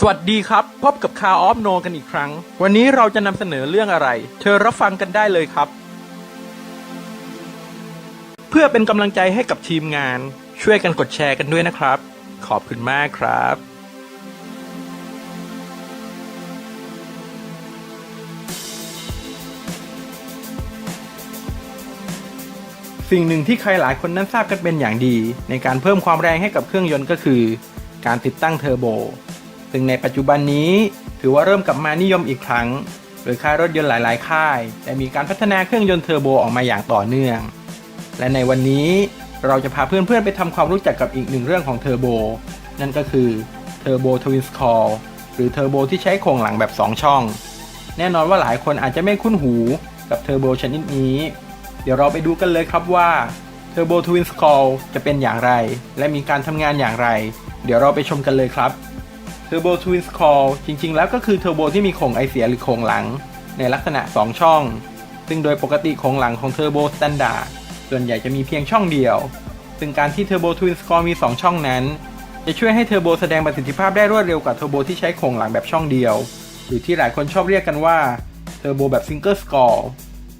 สวัสดีครับ พบกับคาออฟโนกันอีกครั้ง วันนี้เราจะนำเสนอเรื่องอะไร เธอรับฟังกันได้เลยครับ เพื่อเป็นกำลังใจให้กับทีมงาน ช่วยกันกดแชร์กันด้วยนะครับ ขอบคุณมากครับ สิ่งหนึ่งที่ใครหลายคนนั้นทราบกันเป็นอย่างดี ในการเพิ่มความแรงให้กับเครื่องยนต์ก็คือ การติดตั้งเทอร์โบ ซึ่งในปัจจุบันนี้ถือว่าเริ่มกลับมานิยมอีกครั้ง โดยค่ายรถยนต์หลาย ๆ ค่ายได้มีการพัฒนาเครื่องยนต์เทอร์โบออกมาอย่างต่อเนื่อง และในวันนี้เราจะพาเพื่อน ๆ ไปทำความรู้จักกับอีกหนึ่งเรื่องของเทอร์โบ นั่นก็คือเทอร์โบทวินสคอร์หรือเทอร์โบที่ใช้โครงหลังแบบ 2 ช่อง แน่นอนว่าหลายคนอาจจะไม่คุ้นหูกับเทอร์โบชนิดนี้ เดี๋ยวเราไปดูกันเลยครับว่า Turbo Twin Skull จะเป็นอย่างไร และมีการทำงานอย่างไร เดี๋ยวเราไปชมกันเลยครับ Turbo Twin Skull จริง ๆ แล้วก็คือเทอร์โบที่มีโครงไอเสียหรือโครงหลัง ในลักษณะ 2 ช่อง ซึ่งโดยปกติโครงหลังของ Turbo Standard ส่วนใหญ่จะมีเพียงช่องเดียว ซึ่งการที่ Turbo Twin Skull มี 2 ช่องนั้น จะช่วยให้เทอร์โบแสดงประสิทธิภาพได้รวดเร็วกว่าเทอร์โบที่ใช้โครงหลังแบบช่องเดียว หรือที่หลายคนชอบเรียกกันว่าเทอร์โบแบบ Single Skull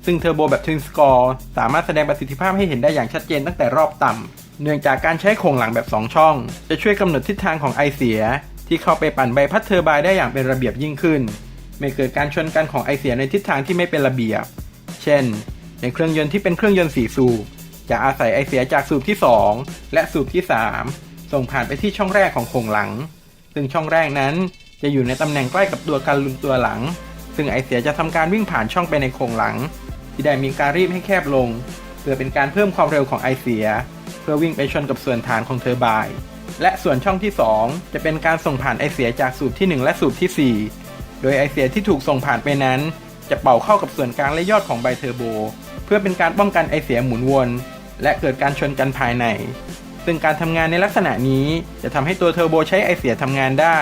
ซึ่งเทอร์โบแบบ Twin Skull สามารถแสดงประสิทธิภาพให้เห็นได้อย่างชัดเจนตั้งแต่รอบต่ำเนื่องจากการใช้โครงหลังแบบ 2 ช่อง จะช่วยกำหนดทิศทางของไอเสีย ที่เข้าไปปั่นใบพัดเทอร์ไบน์ได้อย่างเป็นระเบียบยิ่งขึ้น ไม่เกิดการชนกันของไอเสียในทิศทางที่ไม่เป็นระเบียบ เช่น ในเครื่องยนต์ที่เป็นเครื่องยนต์4สูบจะอาศัยไอเสียจากสูบที่ 2 และสูบที่ 3 ส่งผ่านไปที่ช่องแรกของโครงหลัง ซึ่งช่องแรกนั้นจะอยู่ในตำแหน่งใกล้กับตัวกันลุนตัวหลัง ซึ่งไอเสียจะทำการวิ่งผ่านช่องไปในโครงหลัง ที่ได้มีการรีบให้แคบลง เพื่อเป็นการเพิ่มความเร็วของไอเสีย เพื่อวิ่งไปชนกับส่วนฐานของเทอร์ไบน์ และส่วนช่องที่ 2 จะเป็นการส่งผ่านไอเสียจากสูบที่ 1 และสูบที่ 4 โดยไอเสียที่ถูกส่งผ่านไปนั้น จะเป่าเข้ากับส่วนกลางและยอดของใบเทอร์โบ เพื่อเป็นการป้องกันไอเสียหมุนวน และเกิดการชนกันภายใน ซึ่งการทำงานในลักษณะนี้จะทำให้ตัวเทอร์โบใช้ไอเสียทำงานได้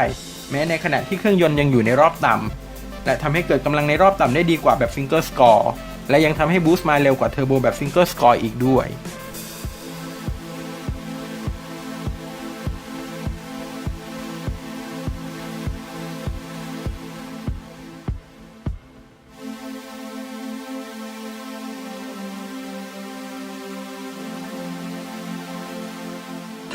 แม้ในขณะที่เครื่องยนต์ยังอยู่ในรอบต่ำและทำให้เกิดกำลังในรอบต่ำได้ดีกว่าแบบซิงเกิลสกอร์และยังทำให้บูสต์มาเร็วกว่าเทอร์โบแบบซิงเกิลสกอร์อีกด้วย